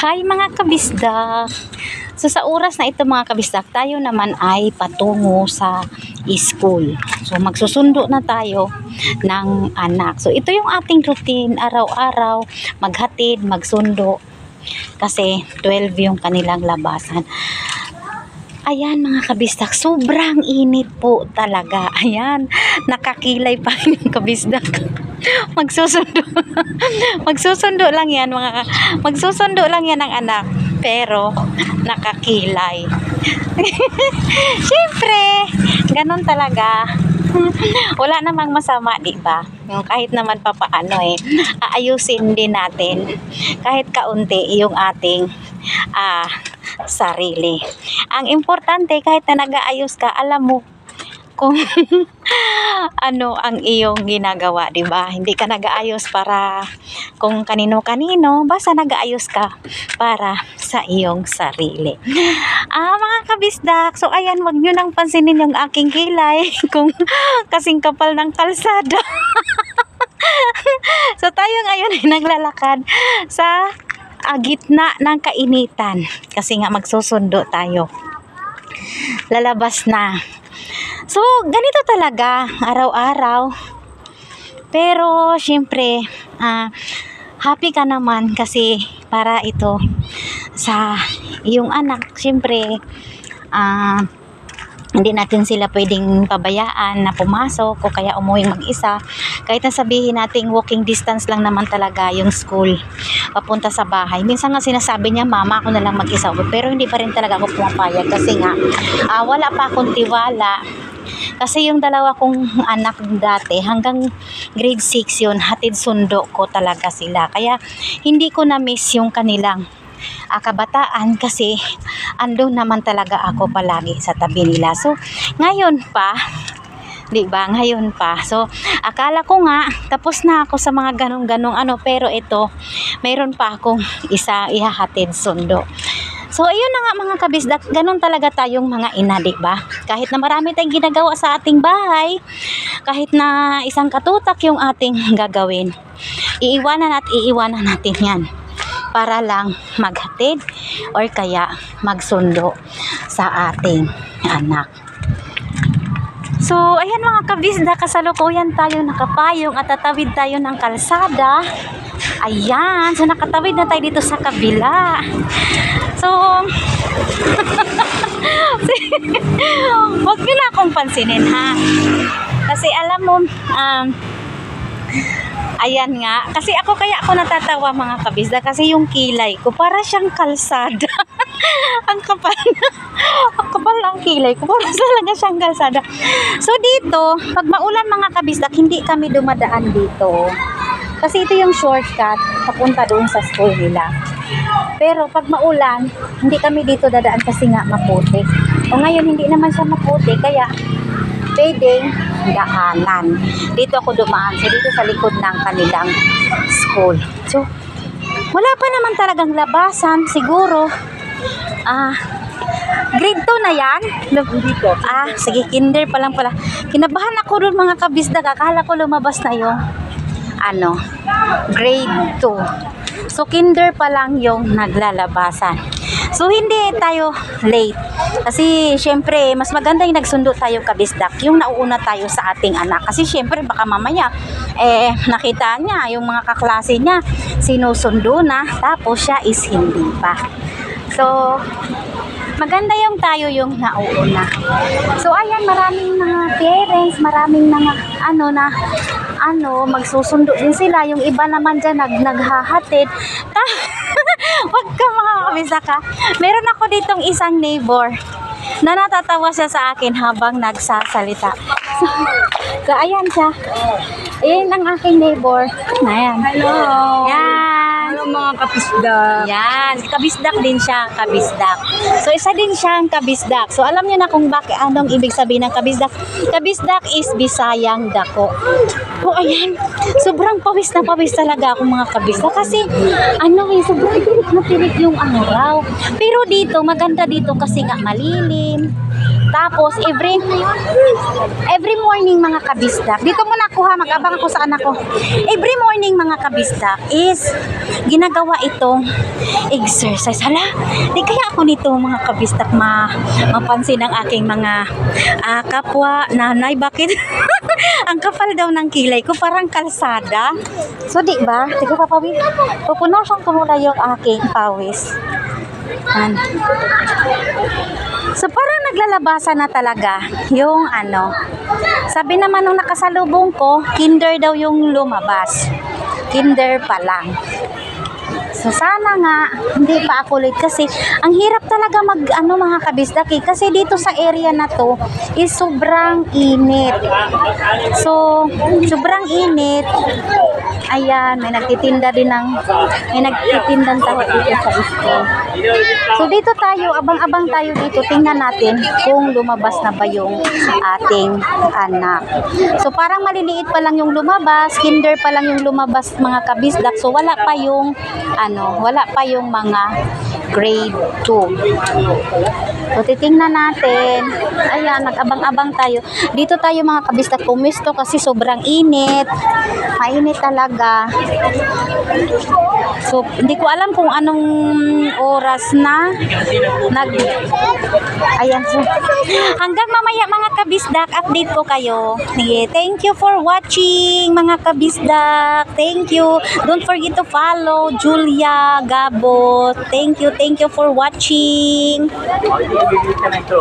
Hi mga kabisdak! So sa oras na ito mga kabisdak, tayo naman ay patungo sa school. So magsusundo na tayo ng anak. So ito yung ating routine araw-araw, maghatid, magsundo. Kasi 12 yung kanilang labasan. Ayan mga kabisdak, sobrang init po talaga. Ayan, nakakilay pa yung kabisdak. magsusundo. magsusundo lang yan mga magsusundo lang yan ng anak. Pero nakakilay. Siyempre, ganun talaga. Wala namang masama, di ba? Yung kahit naman papaano eh, aayusin din natin kahit kaunti yung ating ah, sarili. Ang importante kahit na nag-aayos ka, alam mo kung ano ang iyong ginagawa, 'di ba? Hindi ka nag-aayos para kung kanino-kanino, basta nag-aayos ka para sa iyong sarili. Ah, mga kabisdak, so ayan, wag niyo nang pansinin yung aking kilay kung kasing kapal ng kalsada. so tayo ngayon ay naglalakad sa ah, gitna ng kainitan kasi nga magsusundo tayo. Lalabas na. So, ganito talaga, araw-araw. Pero, syempre, ah, happy ka naman kasi para ito sa iyong anak. Syempre, ah, hindi natin sila pwedeng pabayaan na pumasok o kaya umuwi mag-isa. Kahit na sabihin natin walking distance lang naman talaga yung school papunta sa bahay. Minsan nga sinasabi niya, mama ako na lang mag-isa. Pero hindi pa rin talaga ako pumapayag kasi nga ah, wala pa akong tiwala kasi yung dalawa kong anak dati, hanggang grade 6 yun, hatid sundo ko talaga sila. Kaya hindi ko na-miss yung kanilang ah, kabataan kasi andun naman talaga ako palagi sa tabi nila. So, ngayon pa, 'di ba? Ngayon pa. So, akala ko nga tapos na ako sa mga ganong-ganong ano, pero ito, mayroon pa akong isa ihahatid sundo. So, ayun na nga mga kabisdak, ganun talaga tayong mga ina, di ba? Kahit na marami tayong ginagawa sa ating bahay, kahit na isang katutak yung ating gagawin, iiwanan at iiwanan natin yan para lang maghatid or kaya magsundo sa ating anak. So, ayan mga kabisda, kasalukuyan tayo nakapayong at tatawid tayo ng kalsada. Ayan, so nakatawid na tayo dito sa kabila. So, huwag nyo na akong pansinin ha. Kasi alam mo, um, ayan nga, kasi ako kaya ako natatawa mga kabisda kasi yung kilay ko para siyang kalsada. ang kapal ang kapal ang kilay ko para talaga siyang kalsada. So dito, pag maulan mga kabisdak, hindi kami dumadaan dito. Kasi ito yung shortcut papunta doon sa school nila. Pero pag maulan, hindi kami dito dadaan kasi nga maputi. O ngayon, hindi naman siya maputi, kaya pwedeng daanan. Dito ako dumaan. So, dito sa likod ng kanilang school. So, wala pa naman talagang labasan. Siguro, ah, grade 2 na yan? Dito. Ah, sige, kinder pa lang pala. Kinabahan ako doon mga kabisdag. Akala ko lumabas na yung ano, grade 2. So, kinder pa lang yung naglalabasan. So, hindi tayo late. Kasi, syempre, mas maganda yung nagsundo tayo kabisdak. Yung nauuna tayo sa ating anak. Kasi, syempre, baka mamaya, eh, nakita niya, yung mga kaklase niya, sinusundo na, tapos siya is hindi pa. So, maganda yung tayo yung nauuna. So, ayan, maraming mga parents, maraming mga, ano na, ano, magsusundo din sila. Yung iba naman dyan, nag, naghahatid. Huwag ka mga kabisa ka. Meron ako ditong isang neighbor na natatawa siya sa akin habang nagsasalita. So, ayan siya. Ayan ang aking neighbor. Ayan. Hello. Yan. Hello mga kapisda. Yan, kabisdak din siya, kabisdak. So isa din siyang kabisdak. So alam niyo na kung bakit anong ibig sabihin ng kabisdak. Kabisdak is Bisayang dako. Oh, ayan. Sobrang pawis na pawis talaga ako mga kabisda kasi ano eh, sobrang tirik na tirik yung araw. Pero dito, maganda dito kasi nga malilim. Tapos, every every morning mga kabisdak, dito muna ako ha, mag-abang ako sa anak ko. Every morning mga kabisdak is ginagawa itong exercise. Hala, di kaya ako nito mga kabisdak ma mapansin ang aking mga ah, kapwa nanay. Bakit? ang kapal daw ng kilay ko, parang kalsada. So, di ba? Sige, papawin. Pupunasan ko muna yung aking pawis. Yan. So parang naglalabasan na talaga yung ano. Sabi naman nung nakasalubong ko, kinder daw yung lumabas. Kinder pa lang. So sana nga hindi pa ako late kasi ang hirap talaga mag ano mga kabisdaki kasi dito sa area na to is sobrang init. So sobrang init. Ayan, may nagtitinda din ng may nagtitindang taho dito sa school. So dito tayo, abang-abang tayo dito. Tingnan natin kung lumabas na ba yung ating anak. So parang maliliit pa lang yung lumabas, kinder pa lang yung lumabas mga kabisdak. So wala pa yung ano, wala pa yung mga grade 2. So titingnan natin. Ayan, nag-abang-abang tayo. Dito tayo mga kabisdak pumisto kasi sobrang init. Mainit talaga. So, hindi ko alam kung anong oras na nag Ayan. So, hanggang mamaya mga kabisdak, update ko kayo. Thank you for watching mga kabisdak. Thank you. Don't forget to follow Julia Gabo. Thank you, thank you for watching. Bibili ka na ito.